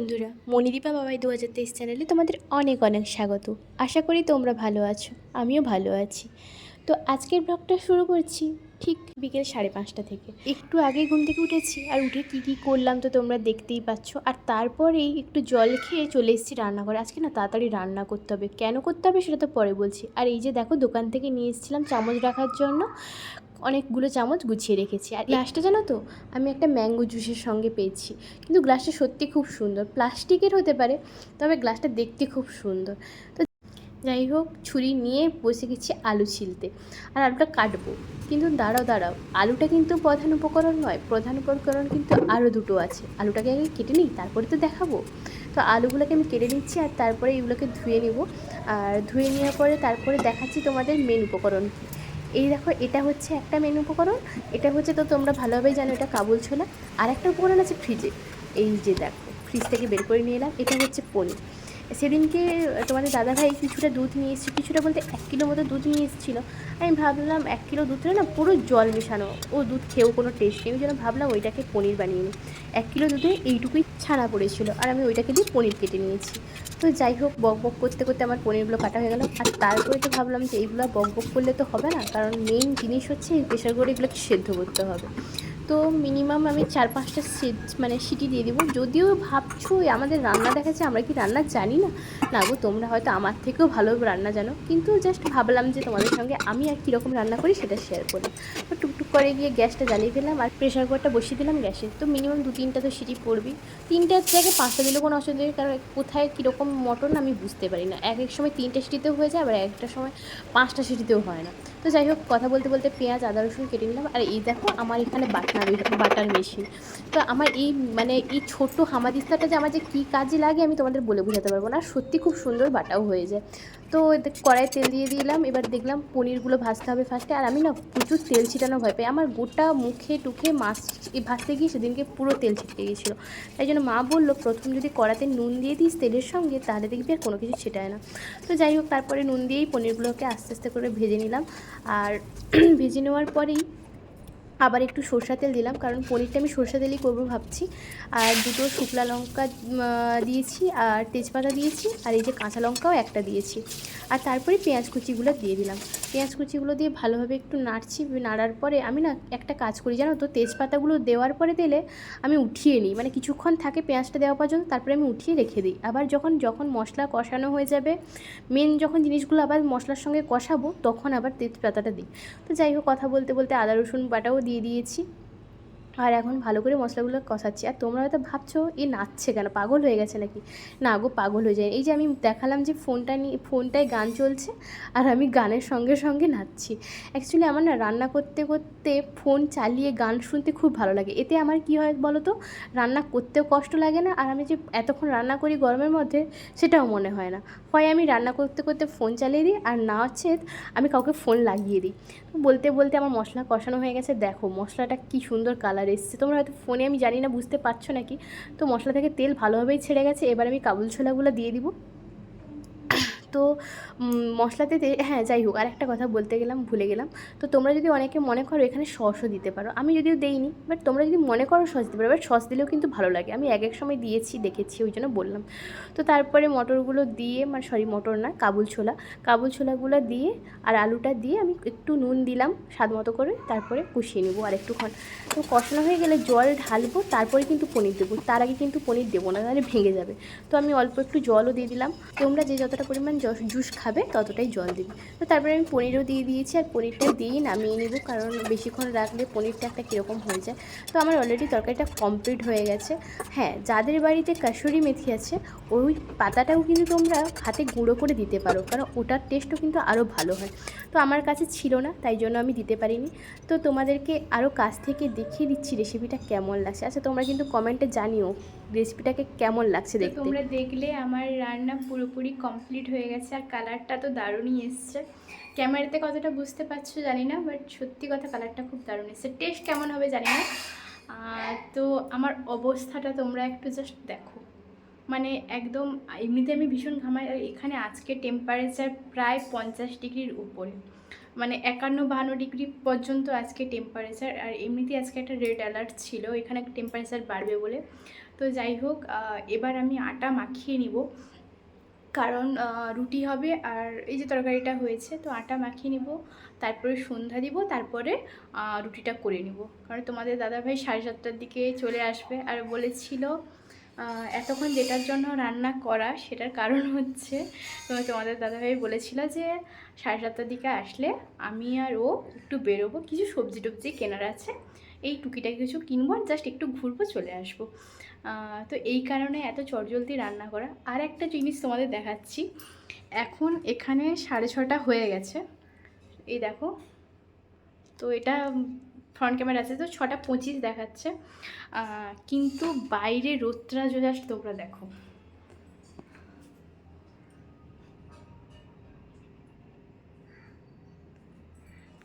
বন্ধুরা, মণিদীপা বাবাই দু হাজার তেইশ চ্যানেলে তোমাদের অনেক অনেক স্বাগত। আশা করি তোমরা ভালো আছো, আমিও ভালো আছি। তো আজকের ব্লগটা শুরু করছি ঠিক বিকেল সাড়ে পাঁচটা থেকে। একটু আগে ঘুম থেকে উঠেছি আর উঠে কী কী করলাম তো তোমরা দেখতেই পাচ্ছ। আর তারপরেই একটু জল খেয়ে চলে এসেছি রান্নাঘরে। আজকে না তাড়াতাড়ি রান্না করতে হবে। কেন করতে হবে সেটা তো পরে বলছি। আর এই যে দেখো দোকান থেকে নিয়ে এসেছিলাম চামচ রাখার জন্য। অনেকগুলো চামচ গুছিয়ে রেখেছি। আর গ্লাসটা জানো তো, আমি একটা ম্যাঙ্গো জুসের সঙ্গে পেয়েছি। কিন্তু গ্লাসটা সত্যি খুব সুন্দর। প্লাস্টিকের হতে পারে, তবে গ্লাসটা দেখতে খুব সুন্দর। তো যাই হোক, ছুরি নিয়ে বসে গেছি আলু ছিলতে। আর আলুটা কাটবো। কিন্তু দাঁড়াও দাঁড়াও। আলুটা কিন্তু প্রধান উপকরণ নয়, প্রধান উপকরণ কিন্তু আরও দুটো আছে। আলুটাকে আগে কেটে নিই, তারপরে তো দেখাবো। তো আলুগুলোকে আমি কেটে নিচ্ছি আর তারপরে এগুলোকে ধুয়ে নেব। আর ধুয়ে নেওয়ার পরে তারপরে দেখাচ্ছি তোমাদের মেন উপকরণ এই দেখো, এটা হচ্ছে একটা মেন উপকরণ। এটা হচ্ছে তো তোমরা ভালোভাবেই জানো, এটা কাবুল ছোলা। আর একটা উপকরণ আছে ফ্রিজে এই যে দেখো ফ্রিজ থেকে বের করে নিয়ে এলাম। এটা হচ্ছে পনির। সেদিনকে তোমাদের দাদাভাই কিছুটা দুধ নিয়ে এসেছে কিছুটা বলতে এক কিলো মতো দুধ নিয়ে এসেছিল। আমি ভাবলাম এক কিলো দুধটা না পুরো জল মেশানো, ও দুধ খেয়েও কোনো টেস্ট নেই। জন্য ভাবলাম ওইটাকে পনির বানিয়ে নিই। এক কিলো দুধে এইটুকুই ছানা পড়েছিল আর আমি ওইটাকে দিয়ে পনির কেটে নিয়েছি। তো যাই হোক, বক বক করতে করতে আমার পনিরগুলো কাটা হয়ে গেল। আর তারপরে তো ভাবলাম যে এইগুলো বক বক করলে তো হবে না, কারণ মেইন জিনিস হচ্ছে এই প্রেশার করে এগুলোকে সেদ্ধ করতে হবে। তো মিনিমাম আমি চার পাঁচটা মানে সিটি দিয়ে দেবো। যদিও ভাবছ আমাদের রান্না দেখাচ্ছে, আমরা কি রান্না জানি না? না গো, তোমরা হয়তো আমার থেকেও ভালো রান্না জানো। কিন্তু জাস্ট ভাবলাম যে তোমাদের সঙ্গে আমি আর কীরকম রান্না করি সেটা শেয়ার করি। টুকটুক করে গিয়ে গ্যাসটা জ্বালিয়ে দিলাম আর প্রেশার কুকারটা বসিয়ে দিলাম গ্যাসে। তো মিনিমাম দু তিনটা তো সিটি পড়বি তিনটার জায়গায় পাঁচটা দিলেও কোনো অসুবিধা নেই, কারণ কোথায় কীরকম মটন আমি বুঝতে পারি না। এক এক সময় তিনটে সিটিতেও হয়ে যায়, আবার একটা সময় পাঁচটা সিটিতেও হয় না। তো যাই হোক, কথা বলতে বলতে পেঁয়াজ, আদা, রসুন কেটে নিলাম। আর এই দেখো আমার এখানে বাটনা বাটার মেশিন। তো আমার এই মানে এই ছোট্ট হামাদিস্তাটা যে আমার যে কী কাজে লাগে আমি তোমাদের বলে বোঝাতে পারব না। সত্যি খুব সুন্দর বাটাও হয়ে যায়। তো কড়াই তেল দিয়ে দিলাম। এবার দেখলাম পনিরগুলো ভাজতে হবে ফার্স্টে আর আমি না প্রচুর তেল ছিটানো ভয় পাই। আমার গোটা মুখে টুখে মাছ ভাজতে গিয়ে সেদিনকে পুরো তেল ছিটকে গিয়েছিল। তাই জন্য মা বলল, প্রথম যদি কড়াতে নুন দিয়ে দিস তেলের সঙ্গে, তাহলে দেখবি আর কোনো কিছু ছিটায় না। তো যাই হোক, তারপরে নুন দিয়েই পনিরগুলোকে আস্তে আস্তে করে ভেজে নিলাম। আর ভেজে নেওয়ার পরেই আবার একটু সরষা তেল দিলাম, কারণ পনিরটা আমি সরষা তেলই করব ভাবছি। আর দুটো শুকলা লঙ্কা দিয়েছি, আর তেজপাতা দিয়েছি, আর এই যে কাঁচা লঙ্কাও একটা দিয়েছি। আর তারপরে পেঁয়াজ কুচিগুলো দিয়ে দিলাম। পেঁয়াজ কুচিগুলো দিয়ে ভালোভাবে একটু নাড়ছি, নাড়ার পরে আমি না একটা কাজ করি, জানো তো? তেজপাতাগুলো দেওয়ার পরে দিলে আমি উঠিয়ে নিই। মানে কিছুক্ষণ থাকে পেঁয়াজটা দেওয়া পর্যন্ত, তারপরে আমি উঠিয়ে রেখে দিই। আবার যখন যখন মশলা কষানো হয়ে যাবে মেন যখন জিনিসগুলো আবার মশলার সঙ্গে কষাবো, তখন আবার তেজপাতাটা দিই। তো যাই হোক, কথা বলতে বলতে আদা, রসুন বাটাও দিয়ে দিয়েছি। আর এখন ভালো করে মশলাগুলো কষাচ্ছি। আর তোমরা হয়তো ভাবছ, এ, নাচছে কেন? পাগল হয়ে গেছে নাকি? না গো, পাগল হয়ে যায় এই যে আমি দেখালাম যে ফোনটা নিয়ে, ফোনটায় গান চলছে, আর আমি গানের সঙ্গে সঙ্গে নাচছি। অ্যাকচুয়ালি আমার না রান্না করতে করতে ফোন চালিয়ে গান শুনতে খুব ভালো লাগে। এতে আমার কি হয় বলো তো রান্না করতেও কষ্ট লাগে না, আর আমি যে এতক্ষণ রান্না করি গরমের মধ্যে, সেটাও মনে হয় না। হয় আমি রান্না করতে করতে ফোন চালিয়ে দিই, আর না হচ্ছে আমি কাউকে ফোন লাগিয়ে দিই। বলতে বলতে আমার মশলা কষানো হয়ে গেছে। দেখো, মশলাটা কি সুন্দর কালার এসছে। তোমরা হয়তো ফোনে আমি জানি না, বুঝতে পারছ নাকি? তো মশলা থেকে তেল ভালোভাবেই ছেড়ে গেছে। এবার আমি কাবুল ছোলাগুলো দিয়ে দিব। তো মশলাতে হ্যাঁ যাই হোক আর একটা কথা বলতে গেলাম, ভুলে গেলাম। তো তোমরা যদি অনেকে মনে করো এখানে সসও দিতে পারো, আমি যদিও দেইনি, বাট তোমরা যদি মনে করো সস দিতে পারো, বাট সস দিলেও কিন্তু ভালো লাগে। আমি এক এক সময় দিয়েছি, দেখেছি, ওই জন্য বললাম। তো তারপরে মটরগুলো দিয়ে মানে সরি, মটর না, কাবুল ছোলা, কাবুল ছোলাগুলো দিয়ে আর আলুটা দিয়ে আমি একটু নুন দিলাম, স্বাদ মতো করে, তারপরে কষিয়ে নেব আর একটুক্ষণ তো কষানো হয়ে গেলে জল ঢালবো, তারপরে কিন্তু পনির দেবো, তার আগে কিন্তু পনির দেবো না, তাহলে ভেঙে যাবে। তো আমি অল্প একটু জলও দিয়ে দিলাম। তোমরা যে যতটা পরিমাণ জুস খাবে, ততটাই জল দিবি। তো তারপরে আমি পনিরও দিয়ে দিয়েছি আর পনিরটা দিয়েই নামিয়ে নেব, কারণ বেশিক্ষণ রাখলে পনিরটা একটা কীরকম হয়ে যায়। তো আমার অলরেডি তরকারিটা কমপ্লিট হয়ে গেছে। হ্যাঁ যাদের বাড়িতে কাসুরি মেথি আছে, ওই পাতাটাও কিন্তু তোমরা হাতে গুঁড়ো করে দিতে পারো, কারণ ওটার টেস্টও কিন্তু আরও ভালো হয়। তো আমার কাছে ছিল না, তাই জন্য আমি দিতে পারিনি। তো তোমাদেরকে আরও কাছ থেকে দেখিয়ে দিচ্ছি রেসিপিটা কেমন লাগছে। আচ্ছা তোমরা কিন্তু কমেন্টে জানিও। রেসিপিটাকে কেমন লাগছে দেখতে? তোমরা দেখলে আমার রান্না পুরোপুরি কমপ্লিট হয়ে গেছে আর কালারটা তো দারুণই এসছে। ক্যামেরাতে কতটা বুঝতে পারছ জানি না বাট সত্যি কথা কালারটা খুব দারুণ এসছে। টেস্ট কেমন হবে জানি না। তো আমার অবস্থাটা তোমরা একটু জাস্ট দেখো। মানে একদম এমনিতে আমি ভীষণ ঘামাই আর এখানে আজকে টেম্পারেচার প্রায় পঞ্চাশ ডিগ্রির উপরে। মানে একান্ন বাহান্ন ডিগ্রি পর্যন্ত আজকে টেম্পারেচার আর এমনিতে আজকে একটা রেড অ্যালার্ট ছিল এখানে টেম্পারেচার বাড়বে বলে। তো যাই হোক এবার আমি আটা মাখিয়ে নিব। কারণ রুটি হবে আর এই যে তরকারিটা হয়েছে, তো আটা মাখিয়ে নিব, তারপরে সন্ধ্যা দিব, তারপরে রুটিটা করে নিব। কারণ তোমাদের দাদাভাই সাড়ে সাতটার দিকে চলে আসবে আর বলেছিল এতক্ষণ যেটার জন্য রান্না করা সেটার কারণ হচ্ছে তোমাদের দাদাভাই বলেছিল যে সাড়ে সাতটার দিকে আসলে আমি আর ও একটু বেরোবো। কিছু সবজি টবজি কেনার আছে, এই টুকিটা কিছু কিনবো আর জাস্ট একটু ঘুরবো, চলে আসব। তো এই কারণে এত চটজলদি রান্না করা। আর একটা জিনিস তোমাদের দেখাচ্ছি। এখন এখানে সাড়ে ছটা হয়ে গেছে। এই দেখো। তো এটা ফ্রন্ট ক্যামেরা আছে, তো ছটা পঁচিশ দেখাচ্ছে। কিন্তু বাইরে রোদটা জাস্ট তোমরা দেখো।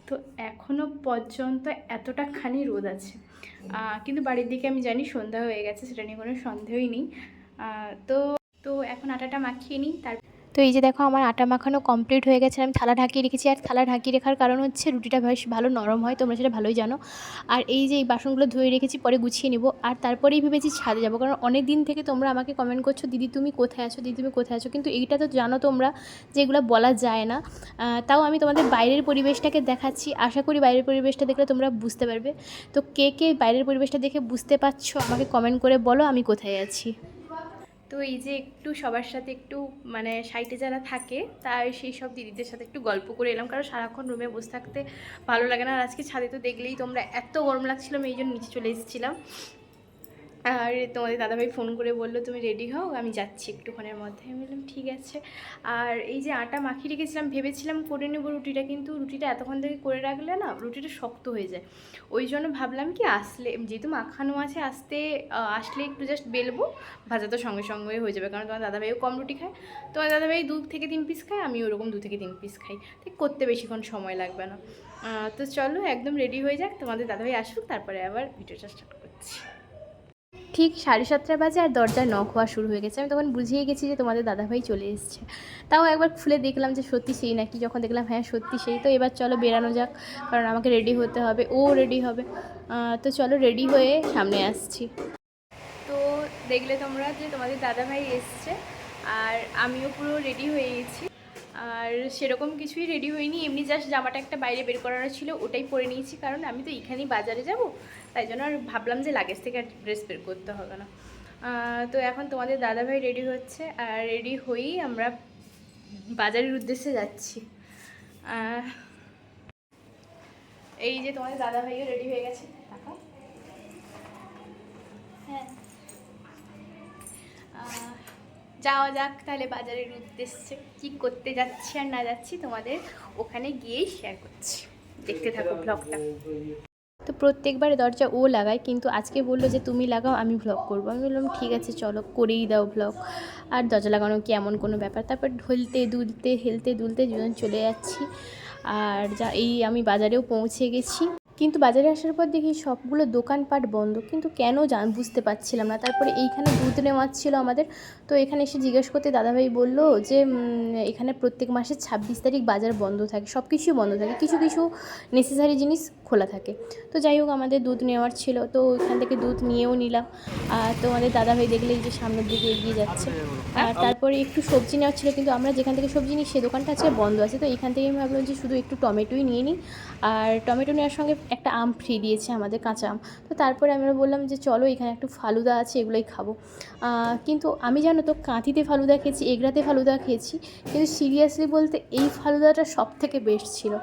তো এখনও পর্যন্ত এতটা খানি রোদ আছে। কিন্তু বাড়ির দিকে আমি জানি সন্ধ্যা হয়ে গেছে, সেটা নিয়ে কোনো সন্দেহই নেই। তো তো এখন আটাটা মাখিয়ে নিই তার তো এই যে দেখো আমার আটা মাখানো কমপ্লিট হয়ে গেছে, আমি থালা ঢাকিয়ে রেখেছি। আর থালা ঢাকিয়ে রাখার কারণ হচ্ছে রুটিটা বেশ ভালো নরম হয়, তোমরা সেটা ভালোই জানো। আর এই যে এই বাসনগুলো ধুয়ে রেখেছি, পরে গুছিয়ে নিব। আর তারপরেই ভেবেছি ছাদে যাব, কারণ অনেক দিন থেকে তোমরা আমাকে কমেন্ট করছ, দিদি, তুমি কোথায় আছো? দিদি, তুমি কোথায় আছো? কিন্তু এইটা তো জানো তোমরা যে এগুলো বলা যায় না। তাও আমি তোমাদের বাইরের পরিবেশটাকে দেখাচ্ছি। আশা করি বাইরের পরিবেশটা দেখলে তোমরা বুঝতে পারবে। তো কে কে বাইরের পরিবেশটা দেখে বুঝতে পারছ, আমাকে কমেন্ট করে বলো, আমি কোথায় আছি? তো এই যে একটু সবার সাথে একটু মানে সাইটে যারা থাকে তাই সেই সব দিদিদের সাথে একটু গল্প করে এলাম। কারণ সারাক্ষণ রুমে বসে থাকতে ভালো লাগে না। আর আজকে ছাদে তো দেখলেই তোমরা এত গরম লাগছিলাম এই জন্য নিচে চলে এসেছিলাম। আর তোমাদের দাদাভাই ফোন করে বলল, তুমি রেডি হও? আমি যাচ্ছি একটুক্ষণের মধ্যে। আমি বললাম, ঠিক আছে। আর এই যে আটা মাখিয়ে রেখেছিলাম, ভেবেছিলাম করে নেব রুটিটা, কিন্তু রুটিটা এতক্ষণ থেকে করে রাখলে না, রুটিটা শক্ত হয়ে যায়। ওই জন্য ভাবলাম কি, আসলে যেহেতু মাখানো আছে, আসতে আসলে একটু জাস্ট বেলবো, ভাজা তো সঙ্গে সঙ্গে হয়ে যাবে, কারণ তোমার দাদাভাইও কম রুটি খায়। তোমার দাদাভাই দু থেকে তিন পিস খায় আমি ওরকম দু থেকে তিন পিস খাই। ঠিক করতে বেশিক্ষণ সময় লাগবে না। তো চলো, একদম রেডি হয়ে যাক, তোমাদের দাদাভাই আসুক, তারপরে আবার ভিডিওটা স্টার্ট করছি। ঠিক সাড়ে সাতটা বাজে আর দরজায় নখ হওয়া শুরু হয়ে গেছে। আমি তখন বুঝিয়ে গেছি যে তোমাদের দাদাভাই চলে এসছে। তাও একবার খুলে দেখলাম যে সত্যি সেই নাকি? যখন দেখলাম হ্যাঁ সত্যি সেই। তো এবার চলো বেরানো যাক, কারণ আমাকে রেডি হতে হবে। ও রেডি হবে। তো চলো রেডি হয়ে সামনে আসছি। তো দেখলে তোমরা যে তোমাদের দাদাভাই এসছে আর আমিও পুরো রেডি হয়ে গেছি। আর সেরকম কিছুই রেডি হইনি এমনি জাস্ট জামাটা একটা বাইরে বের করানো ছিল, ওটাই পরে নিয়েছি। কারণ আমি তো এখানেই বাজারে যাব। তাই জন্য আর ভাবলাম যে লাগেজ থেকে আর ড্রেস বের করতে হবে না। তো এখন তোমাদের দাদাভাই রেডি হচ্ছে আর রেডি হয়েই আমরা বাজারের উদ্দেশ্যে যাচ্ছি। এই যে তোমাদের দাদাভাইও রেডি হয়ে গেছে। হ্যাঁ। যাওয়া যাক তাহলে বাজারের উদ্দেশ্যে কি করতে যাচ্ছি আর না যাচ্ছি তোমাদের ওখানে গিয়েই শেয়ার করছি। দেখতে থাকো ব্লগটা তো প্রত্যেকবার দরজা ও লাগায়, কিন্তু আজকে বলল যে, তুমি লাগাও, আমি ভ্লগ করব। আমি বললাম, ঠিক আছে, চলো, করেই দাও ভ্লগ আর দরজা লাগানো কি এমন কোনো ব্যাপার? তারপর ঢলতে, দুলতে, হেলতে, দুলতে দুজন চলে যাচ্ছি। আর যা, এই আমি বাজারেও পৌঁছে গেছি। কিন্তু বাজারে আসার পর দেখি সবগুলো দোকানপাট বন্ধ। কিন্তু কেন জান বুঝতে পারছিলাম না। তারপরে এইখানে দুধ নেওয়ার ছিল আমাদের। তো এখানে এসে জিজ্ঞেস করতে দাদাভাই বলল যে এখানে প্রত্যেক মাসের ছাব্বিশ তারিখ বাজার বন্ধ থাকে। সব কিছুই বন্ধ থাকে। কিছু কিছু নেসেসারি জিনিস খোলা থাকে। তো যাই হোক, আমাদের দুধ নেওয়ার ছিল। তো ওইখান থেকে দুধ নিয়েও নিলাম। আর তো আমাদের দাদাভাই দেখলেই যে সামনের দিকে এগিয়ে যাচ্ছে। আর তারপরে একটু সবজি নেওয়ার ছিল। কিন্তু আমরা যেখান থেকে সবজি নিই, সে দোকানটা আছে বন্ধ আছে। তো এখান থেকে আমি ভাবলাম যে শুধু একটু টমেটোই নিয়ে নিই। আর টমেটো নেওয়ার সঙ্গে একটা আম ফ্রি দিয়েছে আমাদের কাঁচা আম। তো তারপরে আমরা বললাম যে, চলো এখানে একটু ফালুদা আছে, এগুলোই খাব। কিন্তু আমি জানো তো, কাঁথিতে ফালুদা খেয়েছি, এগড়াতে ফালুদা খেয়েছি, কিন্তু সিরিয়াসলি বলতে এই ফালুদাটা সব থেকে বেস্ট ছিল।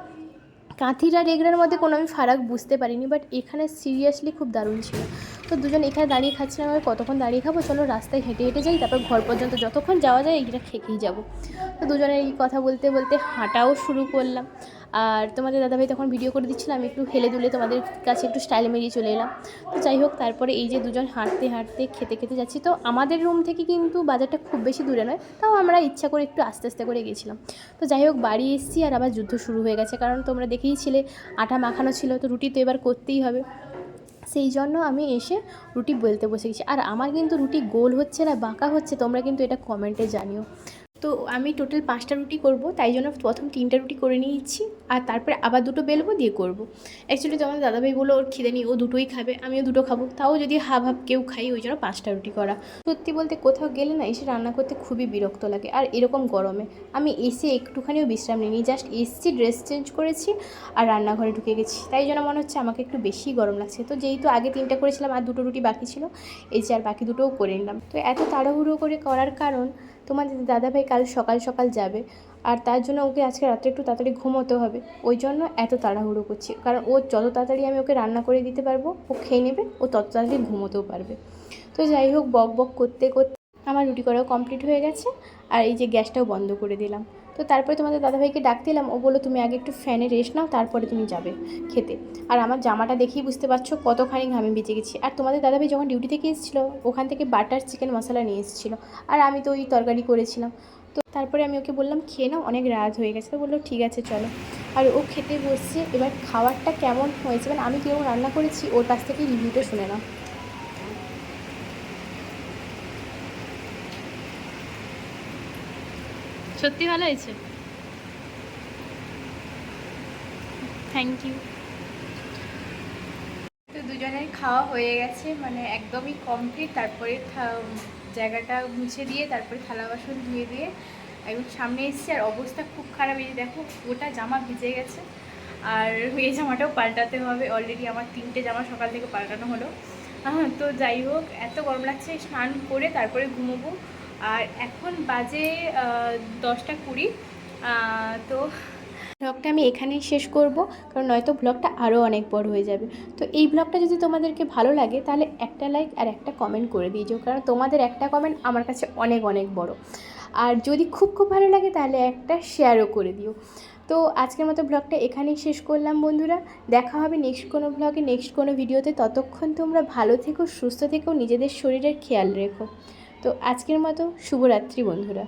কাঁথির আর এগরার মধ্যে কোনো আমি ফারাক বুঝতে পারিনি বাট এখানে সিরিয়াসলি খুব দারুণ ছিল। তো দুজন এখানে দাঁড়িয়ে খাচ্ছিলাম আমি কতক্ষণ দাঁড়িয়ে খাব? চলো রাস্তায় হেঁটে হেঁটে যাই, তারপর ঘর পর্যন্ত যতক্ষণ যাওয়া যায় এইটা খেকেই যাব। তো দুজনের এই কথা বলতে বলতে হাঁটাও শুরু করলাম। আর তোমাদের দাদাভাই তখন ভিডিও করে দিচ্ছিলাম আমি একটু হেলে দুলে তোমাদের কাছে একটু স্টাইল মেরিয়ে চলে এলাম। তো যাই হোক, তারপরে এই যে দুজন হাঁটতে হাঁটতে খেতে খেতে যাচ্ছি। তো আমাদের রুম থেকে কিন্তু বাজারটা খুব বেশি দূরে নয়, তাও আমরা ইচ্ছা করে একটু আস্তে আস্তে করে গেছিলাম। তো যাই হোক, বাড়ি এসেছি আর আবার যুদ্ধ শুরু হয়ে গেছে, কারণ তোমরা দেখেই ছিলে, আটা মাখানো ছিল, তো রুটি তো এবার করতেই হবে। সেই জন্য আমি এসে রুটি বলতে বসে গেছি। আর আমার কিন্তু রুটি গোল হচ্ছে না, বাঁকা হচ্ছে, তোমরা কিন্তু এটা কমেন্টে জানিও। তো আমি টোটাল পাঁচটা রুটি করব, তাই জন্য প্রথম তিনটা রুটি করে নিয়েছি, আর তারপরে আবার দুটো বেলবো দিয়ে করব। অ্যাকচুয়ালি তোমার দাদাভাই বলো ওর খিদে নেই, ও দুটোই খাবে, আমিও দুটো খাব, তাও যদি হাফ হাফ কেউ খাই ওই জন্য পাঁচটা রুটি করা। সত্যি বলতে কোথাও গেলে না এসে রান্না করতে খুবই বিরক্ত লাগে, আর এরকম গরমে। আমি এসে একটুখানিও বিশ্রাম নিইনি জাস্ট এসছি ড্রেস চেঞ্জ করেছি, আর রান্নাঘরে ঢুকে গেছি। তাই জন্য মনে হচ্ছে আমাকে একটু বেশি গরম লাগছে। তো যেহেতু আগে তিনটা করেছিলাম, আর দুটো রুটি বাকি ছিল, এই যে আর বাকি দুটোও করে নিলাম। তো এত তাড়াহুড়ো করে করার কারণ তোমাদের দাদাভাই কাল সকাল সকাল যাবে। আর তার জন্য ওকে আজকে রাত্রে একটু তাড়াতাড়ি ঘুমোতে হবে। ওই জন্য এত তাড়াহুড়ো করছি। কারণ ও যত তাড়াতাড়ি আমি ওকে রান্না করে দিতে পারব, ও খেয়ে নেবে, ও তত তাড়াতাড়ি ঘুমোতেও পারবে। তো যাই হোক, বক বক করতে করতে আমার রুটি করাও কমপ্লিট হয়ে গেছে। আর এই যে গ্যাসটাও বন্ধ করে দিলাম। তো তারপরে তোমাদের দাদাভাইকে ডাক দিলাম। ও বলল, তুমি আগে একটু ফ্যানে রেস্ট নাও, তারপরে তুমি যাবে খেতে। আর আমার জামাটা দেখেই বুঝতে পারছ কতখানি ঘামে বেঁচে গেছি। আর তোমাদের দাদাভাই যখন ডিউটি থেকে এসেছিল, ওখান থেকে বাটার চিকেন মশলা নিয়ে এসেছিল। আর আমি তো ওই তরকারি করেছিলাম। তো তারপরে আমি ওকে বললাম খেয়ে নাও অনেক রাত হয়ে গেছে। তো বলল ঠিক আছে চলো। আর ও খেতে বসছে। এবার খাবারটা কেমন হয়েছে মানে আমি কেমন রান্না করেছি ওর কাছ থেকে রিভিউটা শুনে নাও। সত্যি ভালো হয়েছে? থ্যাংক ইউ তো দুজনের খাওয়া হয়ে গেছে মানে একদমই কমপ্লিট তারপরে জায়গাটা মুছে দিয়ে, তারপরে থালা বাসন ধুয়ে দিয়ে একদম সামনে এসেছি আর অবস্থা খুব খারাপ। এই দেখো, গোটা জামা ভিজে গেছে। আর এই জামাটাও পাল্টাতে হবে। অলরেডি আমার তিনটে জামা সকাল থেকে পাল্টানো হলো। তো যাই হোক, এত গরম লাগছে, স্নান করে তারপরে ঘুমোবো। আর এখন বাজে দশটা কুড়ি। তো ব্লগটা আমি এখানেই শেষ করব, কারণ নয়তো ব্লগটা আরও অনেক বড় হয়ে যাবে। তো এই ব্লগটা যদি তোমাদেরকে ভালো লাগে, তাহলে একটা লাইক আর একটা কমেন্ট করে দিয়ে দিয়েছ, কারণ তোমাদের একটা কমেন্ট আমার কাছে অনেক অনেক বড়। আর যদি খুব খুব ভালো লাগে, তাহলে একটা শেয়ারও করে দিও। তো আজকের মতো ব্লগটা এখানেই শেষ করলাম, বন্ধুরা। দেখা হবে নেক্সট কোনো ব্লগে নেক্সট কোনো ভিডিওতে ততক্ষণ তোমরা ভালো থেকো, সুস্থ থেকো, নিজেদের শরীরের খেয়াল রেখো। তো আজকের মতো শুভরাত্রি, বন্ধুরা।